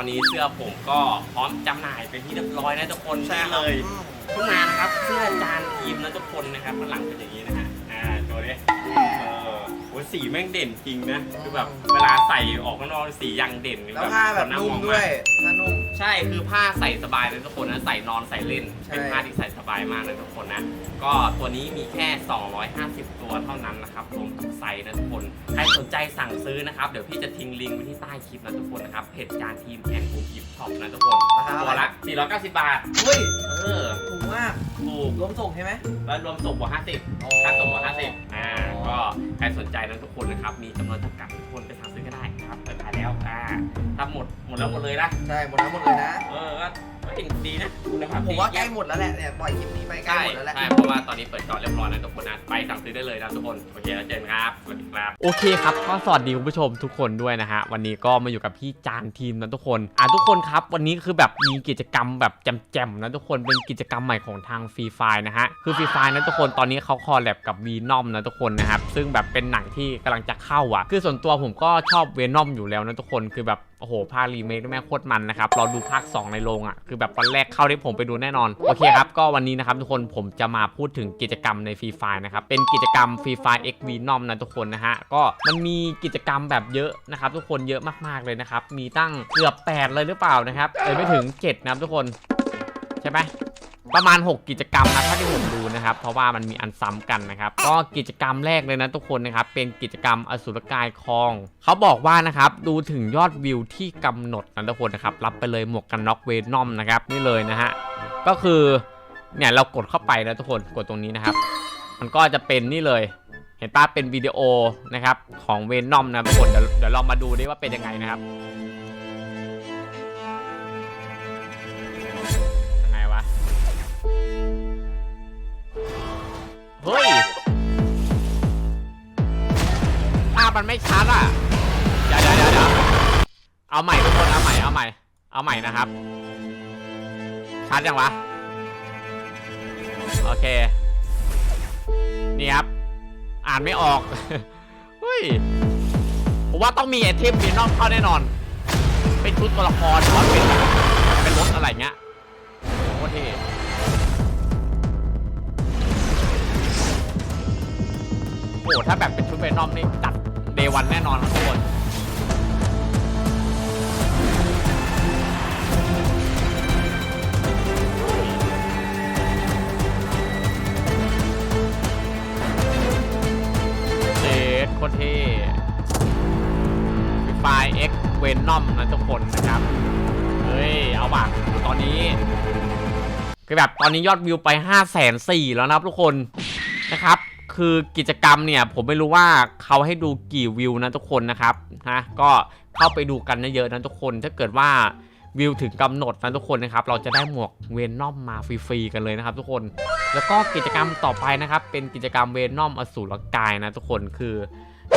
อนนี้เสื้อผมก็พร้อมจำหน่ายเป็นที่เรียบร้อยนะทุกคนใช่นี่ครัเลบยเพิ่งมานะครับเสื้อจานทีมนะทุกคนนะครับข้างหลังเป็นอย่างนี้นะฮะ สีแม่งเด่นจริงนะคือแบบเวลาใส่ออกข้างนอกสียังเด่นแล้วผ้าแบบนุ่มด้วยผ้านุ่มใช่คือผ้าใส่สบายเลยทุกคนนะใส่นอนใส่เล่นใช่เป็นผ้าที่ใส่สบายมากเลยทุกคนนะ ก็ตัวนี้มีแค่ 250 ตัวเท่านั้นนะครับรวมทุกไซส์นะทุกคนใครสนใจสั่งซื้อนะครับ เดี๋ยวพี่จะทิ้งลิงก์ไว้ที่ใต้คลิปนะทุกคนนะครับเพจจานทีมแอนด์กูกิฟช็อปนะทุกคนราคาตัเท่าวไหร่ละ490 บาทเฮ้ยเออถูกมาก ถูกรวมส่งใช่ไหม แล้วรวมส่งบวก50โอ้ค่าส่งบวก50อ่าก็ใครสนใจนะทุกคนนะครับ มีจำนวนจำกัดทุกคนไปสั่งซื้อก็ได้ครับเปิดขายแล้วอ่าถ้าหมดหมดแล้วหมดเลยนะ ใช่ หมดแล้วหมดเลยนะ เออก็ ก็เก่งดีนะคุณภาพผมว่าดีใกล้หมดแล้วแหละเนี่ยปล่อยคลิปนี้ไปใกล้ใช่หมดแล้วแหละ ใช่เพราะว่าตอนนี้เปิดจอดเรียบร้อยแล้วทุกคนนะไปสั่งซื้อได้เลยนะทุกคนโอเคแล้วเจอกันครับสวัสดีครับ โอเคครับก็สวัสดีคุณผู้ชมทุกคนด้วยนะฮะวันนี้ก็มาอยู่กับพี่จานทีมนะทุกคนอ่าทุกคนครับวันนี้คือแบบมีกิจกรรมแบบแจ่มๆนะทุกคนเป็นกิจกรรมใหม่ของทางฟรีไฟนะฮะคือฟรีไฟนะทุกคนตอนนี้เขาคอลแลบกับวีนอมนะทุกคนนะครับซึ่งแบบเป็นหนังที่กำลังจะเข้าอะ คือส่วนตัวผมก็ชอบเวนอมอยู่แล้วนะทุกคนคือแบบ โอ้โห ภาครีเมคแม่โคตรมันนะครับรอดูภาค 2 ในโรงอะ คือแบบวันแรกเข้าได้ผมไปดูแน่นอน โอเคครับ ก็วันนี้นะครับทุกคนผมจะมาพูดถึงกิจกรรมในฟรีไฟนะครับ เป็นกิจกรรมฟรีไฟเอ็กวีนอมนะทุกคนนะฮะ ก็มันมีกิจกรรมแบบเยอะนะครับทุกคนเยอะมากๆเลยนะครับ มีตั้งเกือบ8เลยหรือเปล่านะครับ เอ้ยไม่ถึง7นะครับทุกคน ใช่ไหม ประมาณ 6 กิจกรรมนะถ้าที่ผมดูนะครับ เพราะว่ามันมีอันซ้ำกันนะครับ ก็กิจกรรมแรกเลยนะทุกคนนะครับ เป็นกิจกรรมอสุรกายคลอง เขาบอกว่านะครับ ดูถึงยอดวิวที่กำหนดนะทุกคนนะครับ รับไปเลยหมวกกันน็อกเวนอมนะครับ นี่เลยนะฮะ ก็คือเนี่ยเรากดเข้าไปนะทุกคนกดตรงนี้นะครับ มันก็จะเป็นนี่เลย เห็นป้าเป็นวิดีโอนะครับของเวนอมนะทุกคนเดี๋ยวเดี๋ยวเรามาดูดิว่าเป็นยังไงนะครับ มันไม่ชัดอะเดี๋ยวเดี๋ยวเดี๋ยวเอาใหม่ทุกคนเอาใหม่เอาใหม่ เอาใหม่นะครับ ชัดยังวะ โอเค นี่ครับ อ่านไม่ออกเฮ้ยผมว่าต้องมีไอเทมมีนอกเข้าแน่นอน เป็นชุดตัวละครหรือว่าเป็นเป็นรถอะไรเงี้ยโคตรเท่โอ้โหถ้าแบบเป็นชุดเวนอมนี่จัด เดวันแน่นอนครับทุกคนเจดโคตรเท่ไฟเอ็กเวนนอมนะทุกคนนะครับ เฮ้ย เอาบ่ะตอนนี้คือแบบตอนนี้ยอดวิวไป 5 4 0 0 0แล้วนะครับทุกคนนะครับ คือกิจกรรมเนี่ยผมไม่รู้ว่าเขาให้ดูกี่วิวนะทุกคนนะครับนะก็เข้าไปดูกันเยอะๆนะทุกคนถ้าเกิดว่าวิวถึงกำหนดนะทุกคนนะครับเราจะได้หมวกเวนนอมมาฟรีๆกันเลยนะครับ ทุกคน แล้วก็กิจกรรมต่อไปนะครับเป็นกิจกรรมเวนอมอสูรกายนะทุกคนคือ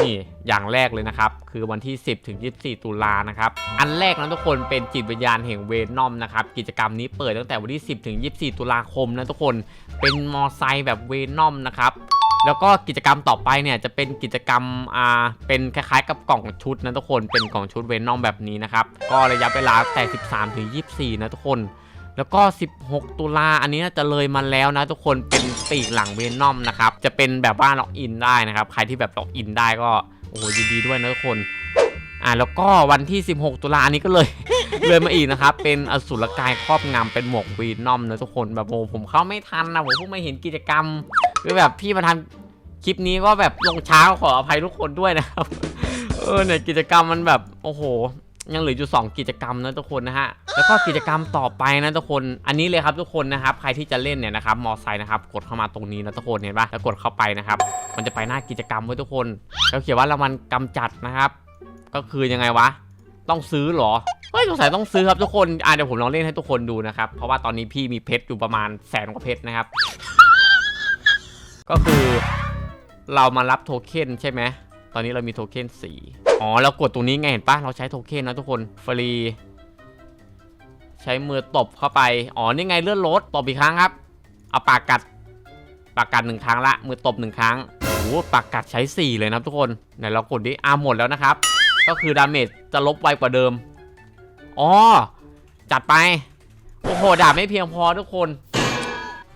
นี่อย่างแรกเลยนะครับ คือวันที่ 10 ถึง 24 ตุลานะครับ อันแรกนะทุกคนเป็นจิตวิญญาณแห่งเวนอมนะครับ กิจกรรมนี้เปิดตั้งแต่วันที่ 10 ถึง 24 ตุลาคมนะทุกคนเป็นมอไซค์แบบเวนอมนะครับ แล้วก็กิจกรรมต่อไปเนี่ยจะเป็นกิจกรรมอ่าเป็นคล้ายๆ กับกล่องชุดนะทุกคนเป็นกล่องชุดเวนนอมแบบนี้นะครับก็ระยะเวลาแต่13ถึง24 นะทุกคน แล้วก็ 16 ตุลาอันนี้จะเลยมาแล้วนะทุกคนเป็นปีกหลังเวนอมนะครับจะเป็นแบบว่าล็อกอินได้นะครับใครที่แบบล็อกอินได้ก็โอ้โหยินดีด้วยนะทุกคนอ่าแล้วก็วันที่ 16 ตุลาอันนี้ก็เลย เลยมาอีกนะครับ เป็นอสุรกายครอบงำเป็นหมวกวีนอมนะทุกคนแบบโอ้ผมเข้าไม่ทันนะผมเพิ่งมาเห็นกิจกรรม คือแบบพี่มาทำคลิปนี้ก็แบบลงเช้าขออภัยทุกคนด้วยนะครับ เออเนี่ยกิจกรรมมันแบบโอ้โห ยังเหลืออยู่ 2 กิจกรรมนะทุกคนนะฮะ แล้วก็กิจกรรมต่อไปนะทุกคน อันนี้เลยครับทุกคนนะครับ ใครที่จะเล่นเนี่ยนะครับ มอไซค์นะครับ กดเข้ามาตรงนี้นะทุกคนเห็นปะแล้วกดเข้าไปนะครับ มันจะไปหน้ากิจกรรมไว้ทุกคนแล้วเขียนว่ารางวัลกำจัดนะครับ ก็คือยังไงวะ ต้องซื้อเหรอเฮ้ยสงสัยต้องซื้อครับทุกคน อะเดี๋ยวผมลองเล่นให้ทุกคนดูนะครับ เพราะว่าตอนนี้พี่มีเพชรอยู่ประมาณแสนกว่าเพชรนะครับ ก็คือเรามารับโทเค็นใช่ไหม ตอนนี้เรามีโทเค็นสีอ๋อเรากดตรงนี้ไงเห็นปะเราใช้โทเค็นนะทุกคนฟรี ใช้มือตบเข้าไป อ๋อนี่ไงเลื่อนรถตบอีกครั้งครับ เอาปากกัด ปากกัดหนึ่งครั้งละ มือตบหนึ่งครั้งโอ้โหปากกัดใช้ 4 เลยนะทุกคนไหนเรากดดิอ่าหมดแล้วนะครับ ก็คือดาเมจจะลบไวกว่าเดิมอ๋อจัดไป โอ้โหดาบไม่เพียงพอทุกคน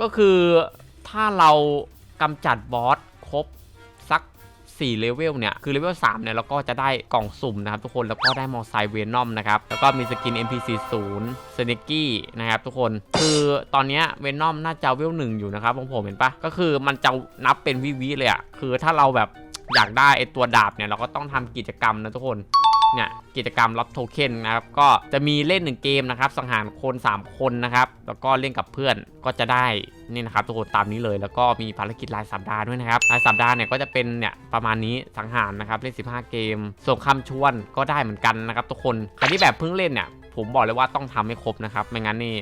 ก็คือถ้าเรา กำจัดบอสครบสัก4เลเวลเนี่ย คือเลเวล3เนี่ย เราก็จะได้กล่องสุ่มนะครับทุกคน แล้วก็ได้มอไซค์เวนอมนะครับ แล้วก็มีสกิน NPC0 s n e กกี้นะครับทุกคน คือตอนนี้เวนอมน่าจะเวลหนึ่งอยู่นะครับของผมเห็นปะก็คือมันจะนับเป็นวิวิเลยอะคือถ้าเราแบบอยากได้ไอตัวดาบเนี่ย เราก็ต้องทำกิจกรรมนะทุกคน เนี่ยกิจกรรมรับโทเค็นนะครับก็จะมีเล่นหนึ่งเกมนะครับ สังหารคน 3 คนนะครับแล้วก็เล่นกับเพื่อนก็จะได้นี่นะครับทุกคนตามนี้เลย แล้วก็มีภารกิจรายสัปดาห์ด้วยนะครับรายสัปดาห์เนี่ยก็จะเป็นเนี่ยประมาณนี้สังหารนะครับเล่น 15 เกมส่งคำชวนก็ได้เหมือนกันนะครับทุกคนใครที่แบบเพิ่งเล่นเนี่ยผมบอกเลยว่าต้องทำให้ครบนะครับไม่งั้นนี่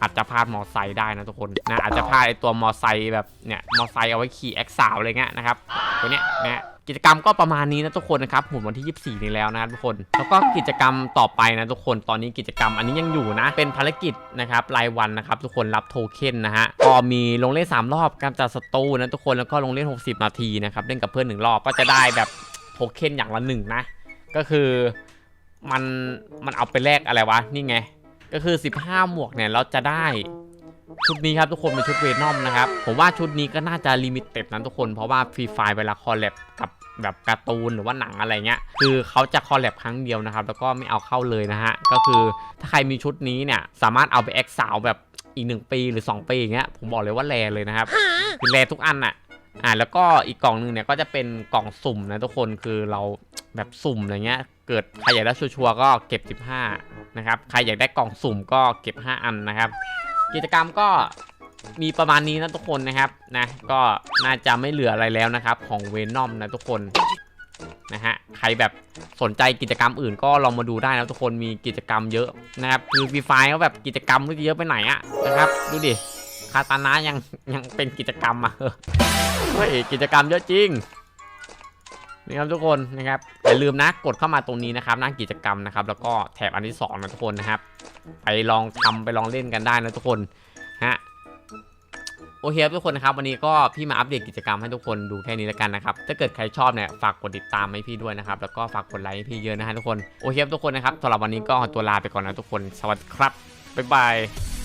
อาจจะพลาดมอไซค์ได้นะทุกคนนะอาจจะพลาดไอตัวมอไซค์แบบเนี่ยมอไซค์เอาไว้ขี่แอคสาวอะไรเงี้ยนะครับตัวเนี้ยนะ กิจกรรมก็ประมาณนี้นะทุกคนนะครับหมุนวันที่ 24 นี้แล้วนะทุกคน แล้วก็กิจกรรมต่อไปนะทุกคนตอนนี้กิจกรรมอันนี้ยังอยู่นะ เป็นภารกิจนะครับรายวันนะครับทุกคนรับโทเค็นนะฮะก็มีลงเล่น 3 รอบการจัดสตูนะทุกคนแล้วก็ลงเล่น 60 นาทีนะครับเล่นกับเพื่อนหนึ่งรอบก็จะได้แบบโทเค็นอย่างละหนึ่งนะก็คือมันมันเอาไปแลกอะไรวะนี่ไงก็คือ 15 หมวกเนี่ยเราจะได้ชุดนี้ครับทุกคนเป็นชุดเวนอมนะครับ ผมว่าชุดนี้ก็น่าจะลิมิเต็ดนะทุกคนเพราะว่าฟรีไฟเวลาคอลแลบกับ แบบการ์ตูนหรือว่าหนังอะไรเงี้ย คือเขาจะคอลแลบครั้งเดียวนะครับ แล้วก็ไม่เอาเข้าเลยนะฮะ ก็คือถ้าใครมีชุดนี้เนี่ย สามารถเอาไปแอคสาวแบบอีก 1 ปีหรือ 2 ปีอย่างเงี้ย ผมบอกเลยว่าแรเลยนะครับคือแรทุกอันอะอ่า แล้วก็อีกกล่องหนึ่งเนี่ยก็จะเป็นกล่องสุ่มนะทุกคน คือเราแบบสุ่มอะไรเงี้ย เกิดใครอยากได้ชัวร์ๆก็เก็บ 15 นะครับ ใครอยากได้กล่องสุ่มก็เก็บ 5 อันนะครับ กิจกรรมก็ มีประมาณนี้นะทุกคนนะครับนะก็น่าจะไม่เหลืออะไรแล้วนะครับ ของเวนอมนะทุกคนนะฮะใครแบบสนใจกิจกรรมอื่นก็ลองมาดูได้นะทุกคนมีกิจกรรมเยอะนะครับคือฟีไฟเขาแบบกิจกรรมก็เยอะไปไหนอะนะครับดูดิคาตานะยังยังเป็นกิจกรรมอะเฮ้ยกิจกรรมเยอะจริงนี่ครับทุกคนนะครับอย่าลืมนะกดเข้ามาตรงนี้นะครับน้ากิจกรรมนะครับ แล้วก็แถบอันที่สองนะทุกคนนะครับ ไปลองทำไปลองเล่นกันได้นะทุกคนฮะ โอเคครับทุกคนนะครับวันนี้ก็พี่มาอัปเดตกิจกรรมให้ทุกคนดูแค่นี้แล้วกันนะครับถ้าเกิดใครชอบเนี่ยฝากกดติดตามให้พี่ด้วยนะครับแล้วก็ฝากกดไลค์ให้พี่เยอะนะฮะทุกคนโอเคครับทุกคนนะครับสำหรับวันนี้ก็ขอตัวลาไปก่อนนะทุกคน สวัสดีครับบ๊ายบาย